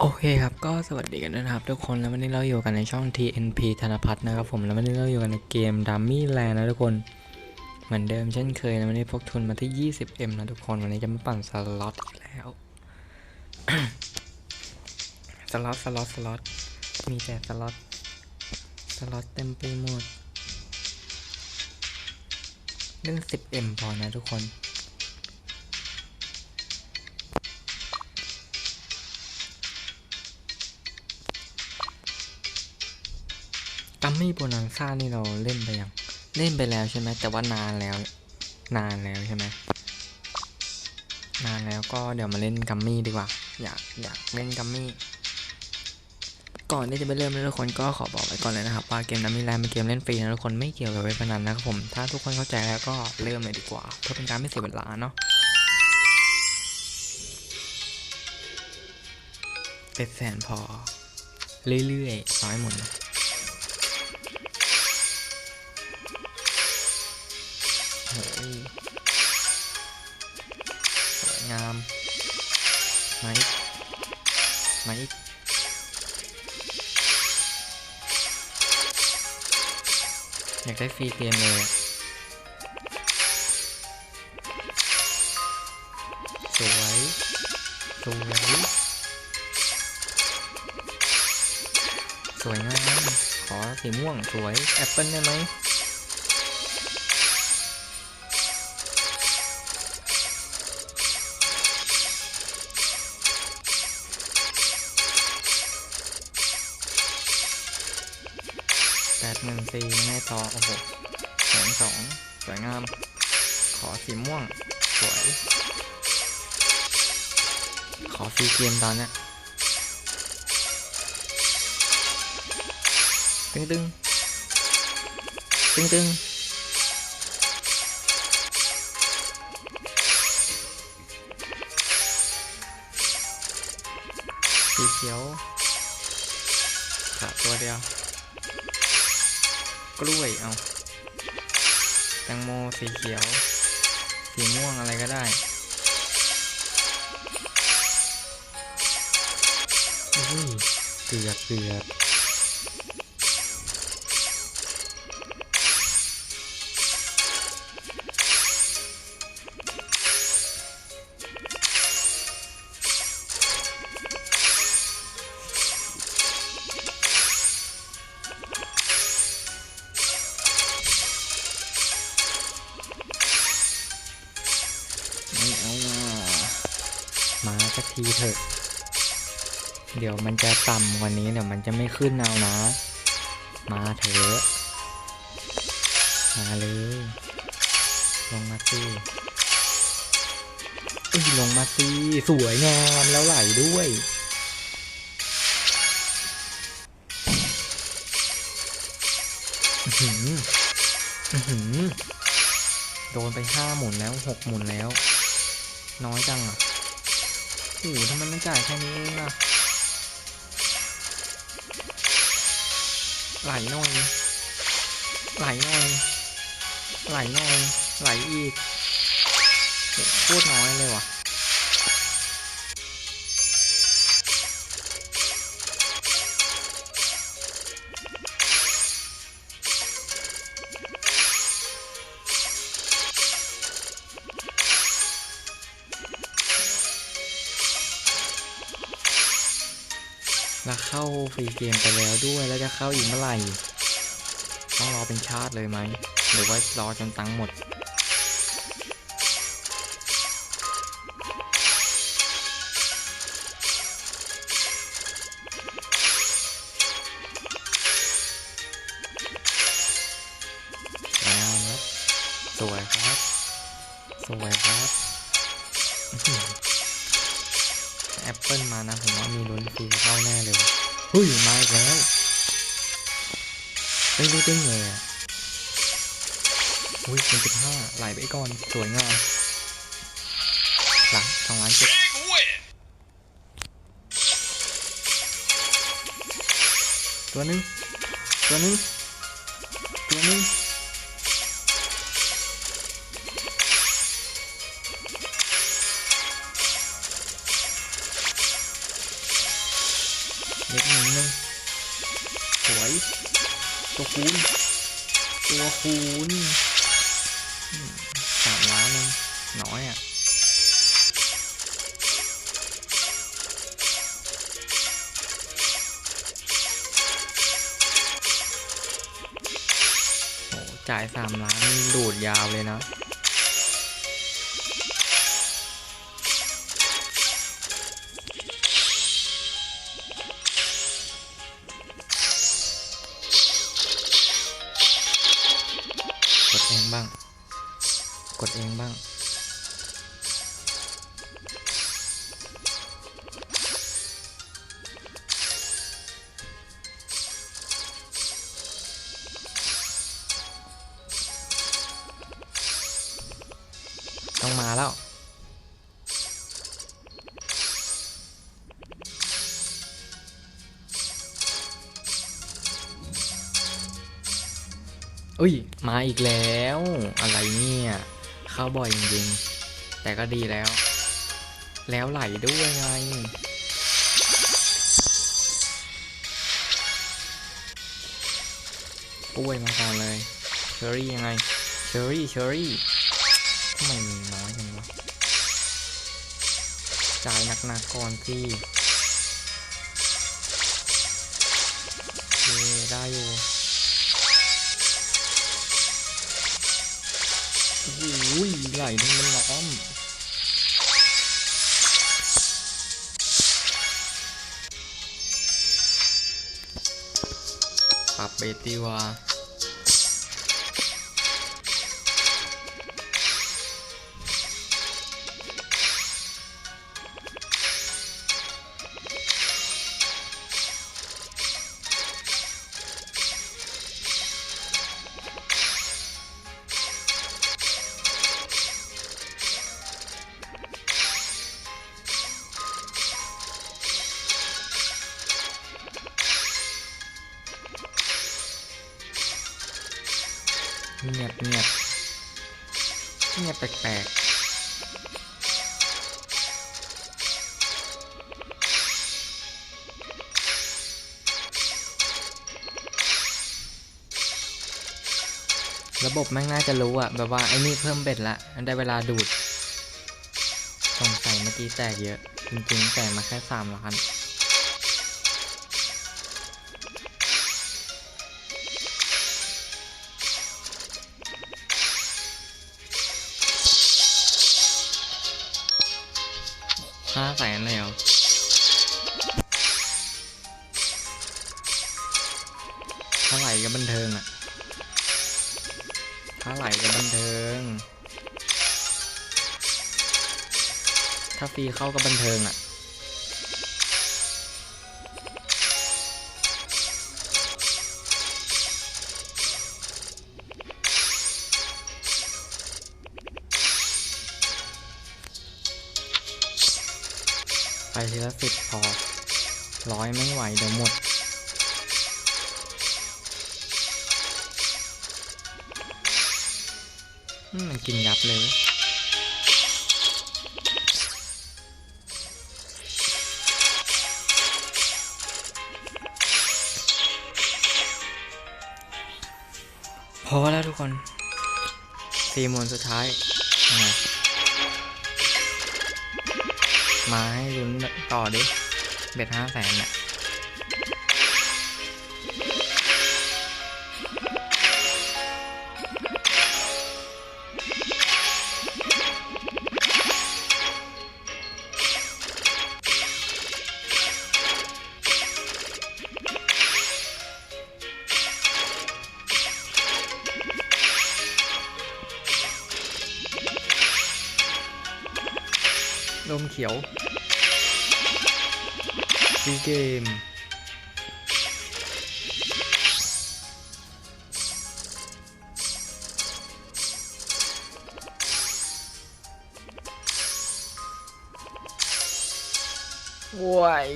โอเคครับ ก็สวัสดีกันนะครับ ทุกคนแล้ววันนี้เราอยู่กันในช่อง TNP ธนพัฒน์นะครับผมแล้ววันนี้เราอยู่กันในเกม Dummy Land นะทุกคน เหมือนเดิมเช่นเคยนะวันนี้พกทุนมาที่ 20M นะทุกคนวันนี้จะมาปั่นสล็อตแล้วสล็อตสล็อตสล็อตมีแต่สล็อตสล็อตเต็มไปหมดเรื่อง 10M พอนะทุกคน มมี่โบนังซ่านี่เราเล่นไปยัง เล่นไปแล้วใช่ไหมแต่ว่านานแล้ว นานแล้วใช่ไหมนานแล้วก็เดี๋ยวมาเล่นกัมมี่ดีกว่า อยากอยากเล่นกัมมี่ ก่อนที่จะไปเริ่มนทุกคนก็ขอบอกไว้ก่อนเลยนะครับว่าเกมดัมมี่แลนเป็นเกมเล่นฟรีนะทุกคนไม่เกี่ยวกับเว็บพนันนะครับผมถ้าทุกคนเข้าใจแล้วก็เริ่มเลยดีกว่าเพื่อเป็นการไม่เสียเวลาเนาะเป็นแสนพอ เรื่อยๆน้อยหมดนะ สวยงาม มาอีก มาอีกอยากได้ฟรีเกมเลยสวย สวย สวยงาม ขอสีม่วง สวย แอปเปิลได้ไหม หนึ่งสี่ยังไงต่อ โอ้โหแสงสองสวยงาม ขอสีม่วง สวย ขอฟรีเกมตอนเนี้ยตึงตึงตึงตึงสีเขียวขาดตัวเดียว กล้วยเอาแตงโมสีเขียว สีม่วงอะไรก็ได้อุ้ยเกือบเกือบ เถอะ เดี๋ยวมันจะต่ำกว่านี้เดี๋ยวมันจะไม่ขึ้นเอานะ มาเถอะ มาเลย ลงมาสิเอ้ยลงมาสิสวยงามแล้วไหลด้วยหืออื้อหือโดนไปห้าหมุนแล้วหกหมุนแล้ว น้อยจังอะ โอ้โหทำไมมันจ่ายแค่นี้เองอะไหลหน่อยไหลหน่อยไหลหน่อยไหลอีกโคตรน้อยเลยว่ะ ฟรีเกมไปแล้วด้วยแล้วจะเข้าอีกเมื่อไหร่ ต้องรอเป็นชาติเลยไหมหรือว่ารอจนตังค์หมดแล้วครับสวยครับ สวยครับแอปเปิลมานะ ผมว่ามีลุ้นฟรีเข้าแน่เลย เฮ้ยมาอีกแล้วไม่รู้ได้ไงอะอุ้ยเป็นจุดห้าไหลไปก่อนสวยงามหลังสองล้านเจ็ดตัวนึงตัวนึงตัวนึง คูณ ตัวคูณสามล้านนึงน้อยอะโอ้จ่ายสามล้านดูดยาวเลยนะ กดเองบ้าง ต้องมาแล้วอุ้ย มาอีกแล้ว อะไรเนี่ย เข้าบ่อยจริงๆ แต่ก็ดีแล้ว แล้วไหลด้วยไง กล้วยมาก่อนเลย เชอรี่ยังไง เชอรี่ เชอรี่ทำไมมีน้อยจังวะ จ่ายหนักๆก่อนสิเยได้อยู่ อ้ยไหลนี่มันล้อมปรับเบติวา เงียบเงียบเงียบแปลกๆระบบแม่งน่าจะรู้อะแบบว่าไอ้นี่เพิ่มเบ็ดละได้เวลาดูดสงสัยเมื่อกี้แตกเยอะ จริงๆแตกมาแค่สามล้าน ห้าแสนเลยเหรอถ้าไหลก็บันเทิงอะถ้าไหลก็บันเทิง ถ้าฟรีเข้าก็บันเทิงอะ ทีละสิบพอร้อยไม่ไหวเดี๋ยวหมด มันกินยับเลยพอแล้วทุกคนสี่มนสุดท้ายยังไง มาให้ลุ้นต่อดิเบ็ดห้าแสนน่ะ เขียวซีเกมว้าย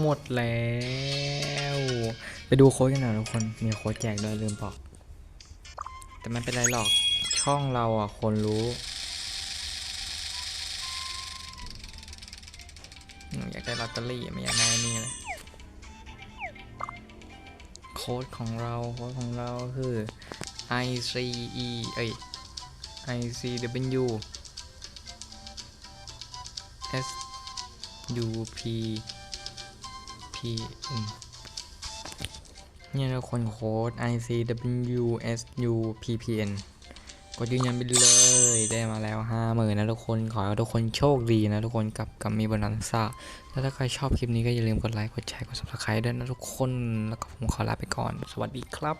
หมดแล้ว ไปดูโค้ดกันหน่อยทุกคน มีโค้ดแจกด้วยลืมบอก แต่ไม่เป็นไรหรอก ช่องเราอะ คนรู้ อยากได้ลอตเตอรี่ไม่อยากได้นนี่เลย โค้ดของเรา โค้ดของเราคือ I C E เอ้ย I C W S U P พี่เนี่ยทุกคนโค้ด I C W S U P P N กดยืนยันไปเลยได้มาแล้วห้าหมื่นนะทุกคนขอให้ทุกคนโชคดีนะทุกคนกับกับมีบนันซ่าแล้วถ้าใครชอบคลิปนี้ก็อย่าลืมกดไลค์กดแชร์กด subscribe ด้วยนะทุกคนแล้วก็ผมขอลาไปก่อน สวัสดีครับ